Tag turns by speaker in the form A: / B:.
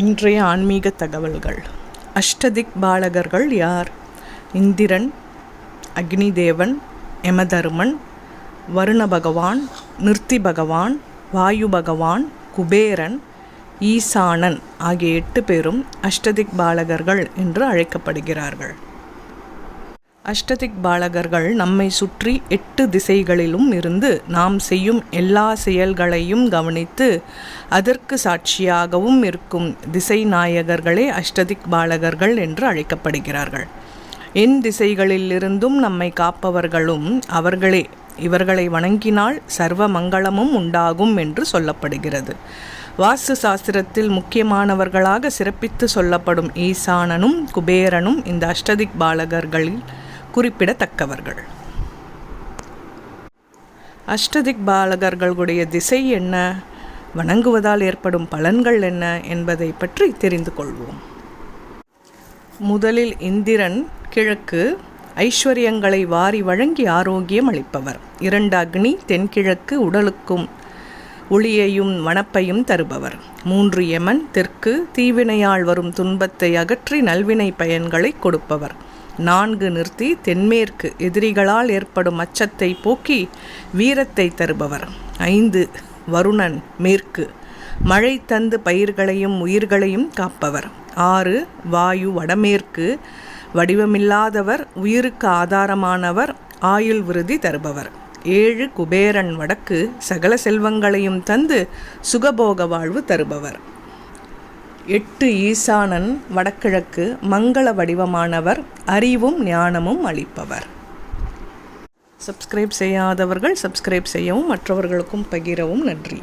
A: இன்றைய ஆன்மீக தகவல்கள். அஷ்டதிக் பாலகர்கள் யார்? இந்திரன் அக்னி தேவன் யமதருமன் வருண பகவான் நிறுத்தி பகவான் வாயு பகவான் குபேரன் ஈசானன் ஆகிய எட்டு பேரும் அஷ்டதிக் பாலகர்கள் என்று அழைக்கப்படுகிறார்கள். அஷ்டதிக் பாலகர்கள் நம்மை சுற்றி எட்டு திசைகளிலும் இருந்து நாம் செய்யும் எல்லா செயல்களையும் கவனித்து அதற்கு சாட்சியாகவும் இருக்கும் திசை நாயகர்களே அஷ்டதிக் பாலகர்கள் என்று அழைக்கப்படுகிறார்கள். என் திசைகளிலிருந்தும் நம்மை காப்பவர்களும் அவர்களே இவர்களை வணங்கினால் சர்வ மங்களமும் உண்டாகும் என்று சொல்லப்படுகிறது. வாஸ்து சாஸ்திரத்தில் முக்கியமானவர்களாக சிறப்பித்து சொல்லப்படும் ஈசானனும் குபேரனும் இந்த அஷ்டதிக் பாலகர்களில் குறிப்பிடத்தக்கவர்கள். அஷ்டதிக் பாலகர்களுடைய திசை என்ன? வணங்குவதால் ஏற்படும் பலன்கள் என்ன? என்பதை பற்றி தெரிந்து கொள்வோம். முதலில் இந்திரன் கிழக்கு ஐஸ்வர்யங்களை வாரி வழங்கி ஆரோக்கியம் அளிப்பவர். இரண்டு அக்னி தென்கிழக்கு உடலுக்கும் ஒளியையும் வனப்பையும் தருபவர். மூன்று யமன் தெற்கு தீவினையால் வரும் துன்பத்தை அகற்றி நல்வினை பயன்களை கொடுப்பவர். நான்கு நிறுத்தி தென்மேற்கு எதிரிகளால் ஏற்படும் அச்சத்தை போக்கி வீரத்தை தருபவர். ஐந்து வருணன் மேற்கு. மழை தந்து பயிர்களையும் உயிர்களையும் காப்பவர். ஆறு வாயு வடமேற்கு. வடிவமில்லாதவர் உயிருக்கு ஆதாரமானவர் ஆயுள் விருதி தருபவர். ஏழு குபேரன் வடக்கு. சகல செல்வங்களையும் தந்து சுகபோக வாழ்வு தருபவர். எட்டு ஈசானன் வடகிழக்கு மங்கள வடிவமானவர் அறிவும் ஞானமும் அளிப்பவர். சப்ஸ்கிரைப் செய்யாதவர்கள் சப்ஸ்கிரைப் செய்யவும் மற்றவர்களுக்கும் பகிரவும் நன்றி.